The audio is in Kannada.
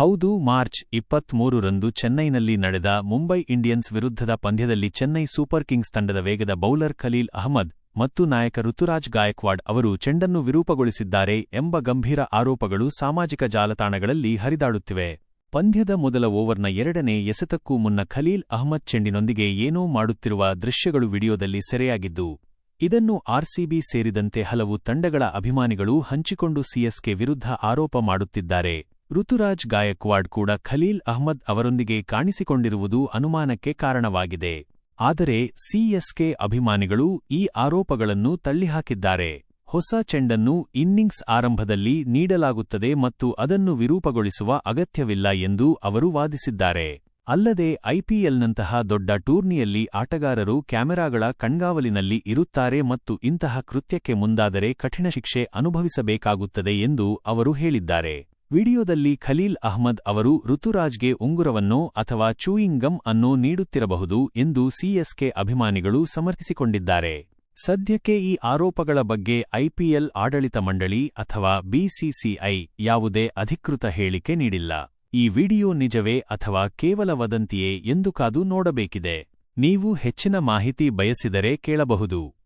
ಹೌದು, ಮಾರ್ಚ್ ಇಪ್ಪತ್ಮೂರರಂದು ಚೆನ್ನೈನಲ್ಲಿ ನಡೆದ ಮುಂಬೈ ಇಂಡಿಯನ್ಸ್ ವಿರುದ್ಧದ ಪಂದ್ಯದಲ್ಲಿ ಚೆನ್ನೈ ಸೂಪರ್ ಕಿಂಗ್ಸ್ ತಂಡದ ವೇಗದ ಬೌಲರ್ ಖಲೀಲ್ ಅಹಮದ್ ಮತ್ತು ನಾಯಕ ಋತುರಾಜ್ ಗಾಯಕ್ವಾಡ್ ಅವರು ಚೆಂಡನ್ನು ವಿರೂಪಗೊಳಿಸಿದ್ದಾರೆ ಎಂಬ ಗಂಭೀರ ಆರೋಪಗಳು ಸಾಮಾಜಿಕ ಜಾಲತಾಣಗಳಲ್ಲಿ ಹರಿದಾಡುತ್ತಿವೆ. ಪಂದ್ಯದ ಮೊದಲ ಓವರ್ನ ಎರಡನೇ ಎಸೆತಕ್ಕೂ ಮುನ್ನ ಖಲೀಲ್ ಅಹ್ಮದ್ ಚೆಂಡಿನೊಂದಿಗೆ ಏನೋ ಮಾಡುತ್ತಿರುವ ದೃಶ್ಯಗಳು ವಿಡಿಯೋದಲ್ಲಿ ಸೆರೆಯಾಗಿದ್ದು, ಇದನ್ನು ಆರ್ಸಿಬಿ ಸೇರಿದಂತೆ ಹಲವು ತಂಡಗಳ ಅಭಿಮಾನಿಗಳು ಹಂಚಿಕೊಂಡು ಸಿಎಸ್ಕೆ ವಿರುದ್ಧ ಆರೋಪ ಮಾಡುತ್ತಿದ್ದಾರೆ. ಋತುರಾಜ್ ಗಾಯಕ್ವಾಡ್ ಕೂಡ ಖಲೀಲ್ ಅಹ್ಮದ್ ಅವರೊಂದಿಗೆ ಕಾಣಿಸಿಕೊಂಡಿರುವುದು ಅನುಮಾನಕ್ಕೆ ಕಾರಣವಾಗಿದೆ. ಆದರೆ ಸಿಎಸ್ಕೆ ಅಭಿಮಾನಿಗಳು ಈ ಆರೋಪಗಳನ್ನು ತಳ್ಳಿಹಾಕಿದ್ದಾರೆ. ಹೊಸ ಚೆಂಡನ್ನು ಇನ್ನಿಂಗ್ಸ್ ಆರಂಭದಲ್ಲಿ ನೀಡಲಾಗುತ್ತದೆ ಮತ್ತು ಅದನ್ನು ವಿರೂಪಗೊಳಿಸುವ ಅಗತ್ಯವಿಲ್ಲ ಎಂದು ಅವರು ವಾದಿಸಿದ್ದಾರೆ. ಅಲ್ಲದೆ ಐಪಿಎಲ್ನಂತಹ ದೊಡ್ಡ ಟೂರ್ನಿಯಲ್ಲಿ ಆಟಗಾರರು ಕ್ಯಾಮೆರಾಗಳ ಕಣ್ಗಾವಲಿನಲ್ಲಿ ಇರುತ್ತಾರೆ ಮತ್ತು ಇಂತಹ ಕೃತ್ಯಕ್ಕೆ ಮುಂದಾದರೆ ಕಠಿಣ ಶಿಕ್ಷೆ ಅನುಭವಿಸಬೇಕಾಗುತ್ತದೆ ಎಂದು ಅವರು ಹೇಳಿದ್ದಾರೆ. ವಿಡಿಯೋದಲ್ಲಿ ಖಲೀಲ್ ಅಹ್ಮದ್ ಅವರು ಋತುರಾಜ್ಗೆ ಉಂಗುರವನ್ನೋ ಅಥವಾ ಚೂಯಿಂಗ್ ಗಮ್ ಅನ್ನೋ ನೀಡುತ್ತಿರಬಹುದು ಎಂದು ಸಿಎಸ್ಕೆ ಅಭಿಮಾನಿಗಳು ಸಮರ್ಥಿಸಿಕೊಂಡಿದ್ದಾರೆ. ಸದ್ಯಕ್ಕೆ ಈ ಆರೋಪಗಳ ಬಗ್ಗೆ ಐಪಿಎಲ್ ಆಡಳಿತ ಮಂಡಳಿ ಅಥವಾ ಬಿಸಿಸಿಐ ಯಾವುದೇ ಅಧಿಕೃತ ಹೇಳಿಕೆ ನೀಡಿಲ್ಲ. ಈ ವಿಡಿಯೋ ನಿಜವೇ ಅಥವಾ ಕೇವಲ ವದಂತಿಯೇ ಎಂದು ಕಾದು ನೋಡಬೇಕಿದೆ. ನೀವು ಹೆಚ್ಚಿನ ಮಾಹಿತಿ ಬಯಸಿದರೆ ಕೇಳಬಹುದು.